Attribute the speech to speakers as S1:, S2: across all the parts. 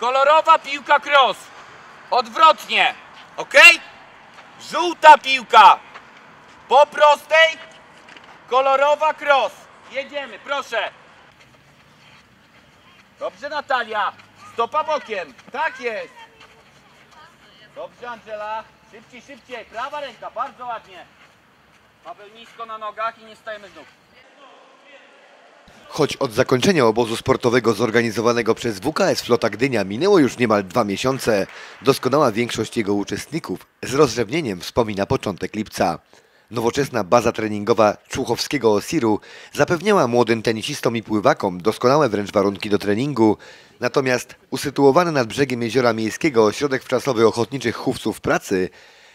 S1: Kolorowa piłka cross. Odwrotnie. Ok? Żółta piłka. Po prostej. Kolorowa cross. Jedziemy, proszę. Dobrze Natalia. Stopa bokiem. Tak jest. Dobrze Angela. Szybciej, szybciej. Prawa ręka, bardzo ładnie. Paweł nisko na nogach i nie stajemy z nóg.
S2: Choć od zakończenia obozu sportowego zorganizowanego przez WKS Flota Gdynia minęło już niemal dwa miesiące, doskonała większość jego uczestników z rozrzewnieniem wspomina początek lipca. Nowoczesna baza treningowa Człuchowskiego Osiru zapewniała młodym tenisistom i pływakom doskonałe wręcz warunki do treningu, natomiast usytuowany nad brzegiem Jeziora Miejskiego ośrodek wczasowy ochotniczych chówców pracy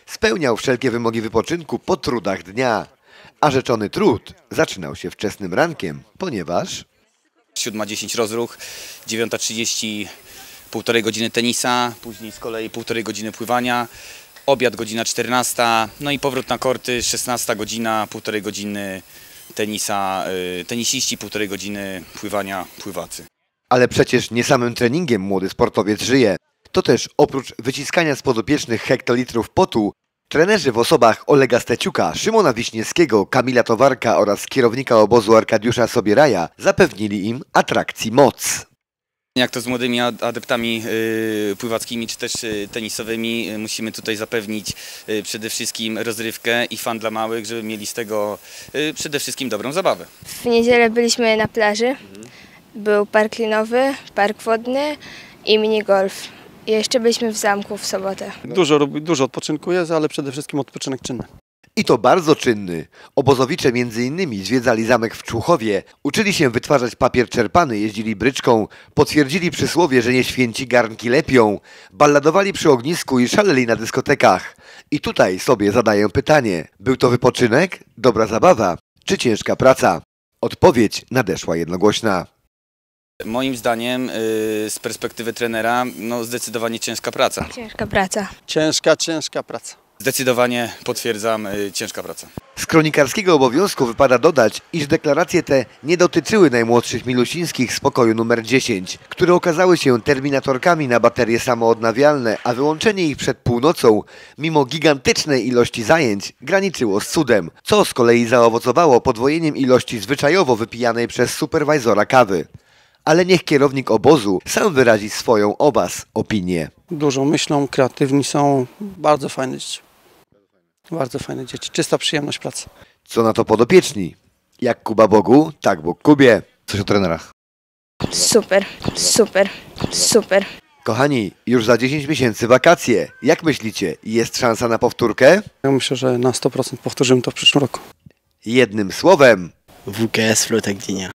S2: spełniał wszelkie wymogi wypoczynku po trudach dnia. A rzeczony trud zaczynał się wczesnym rankiem, ponieważ
S3: 7.10 rozruch, 9.30 półtorej godziny tenisa, później z kolei półtorej godziny pływania, obiad godzina 14, no i powrót na korty, 16 godzina, półtorej godziny tenisa, y, tenisiści, półtorej godziny pływania, pływacy.
S2: Ale przecież nie samym treningiem młody sportowiec żyje. To też oprócz wyciskania z podopiecznych hektolitrów potu, trenerzy w osobach Olega Steciuka, Szymona Wiśniewskiego, Kamila Towarka oraz kierownika obozu Arkadiusza Sobieraja zapewnili im atrakcji moc.
S3: Jak to z młodymi ad- adeptami y, pływackimi czy też y, tenisowymi, y, musimy tutaj zapewnić przede wszystkim rozrywkę i fan dla małych, żeby mieli z tego przede wszystkim dobrą zabawę.
S4: W niedzielę byliśmy na plaży. Był park linowy, park wodny i minigolf. I jeszcze byliśmy w zamku w sobotę.
S5: Dużo, dużo odpoczynku jest, ale przede wszystkim odpoczynek czynny.
S2: I to bardzo czynny. Obozowicze między innymi zwiedzali zamek w Człuchowie, uczyli się wytwarzać papier czerpany, jeździli bryczką, potwierdzili przysłowie, że nie święci garnki lepią, balladowali przy ognisku i szaleli na dyskotekach. I tutaj sobie zadaję pytanie, był to wypoczynek, dobra zabawa czy ciężka praca? Odpowiedź nadeszła jednogłośna.
S3: Moim zdaniem y, z perspektywy trenera no zdecydowanie ciężka praca.
S4: Ciężka praca.
S5: Ciężka, ciężka praca.
S3: Zdecydowanie potwierdzam y, ciężka praca.
S2: Z kronikarskiego obowiązku wypada dodać, iż deklaracje te nie dotyczyły najmłodszych milusińskich z pokoju numer 10, które okazały się terminatorkami na baterie samoodnawialne, a wyłączenie ich przed północą, mimo gigantycznej ilości zajęć, graniczyło z cudem, co z kolei zaowocowało podwojeniem ilości zwyczajowo wypijanej przez superwajzora kawy. Ale niech kierownik obozu sam wyrazi swoją o was opinię.
S5: Dużo myślą, kreatywni są. Bardzo fajne dzieci. Bardzo fajne dzieci. Czysta przyjemność pracy.
S2: Co na to podopieczni? Jak Kuba Bogu, tak Bóg Kubie. Coś o trenerach.
S4: Super, super, super.
S2: Kochani, już za 10 miesięcy wakacje. Jak myślicie, jest szansa na powtórkę?
S5: Ja myślę, że na 100% powtórzymy to w przyszłym roku.
S2: Jednym słowem,
S6: WKS Flota Gdynia.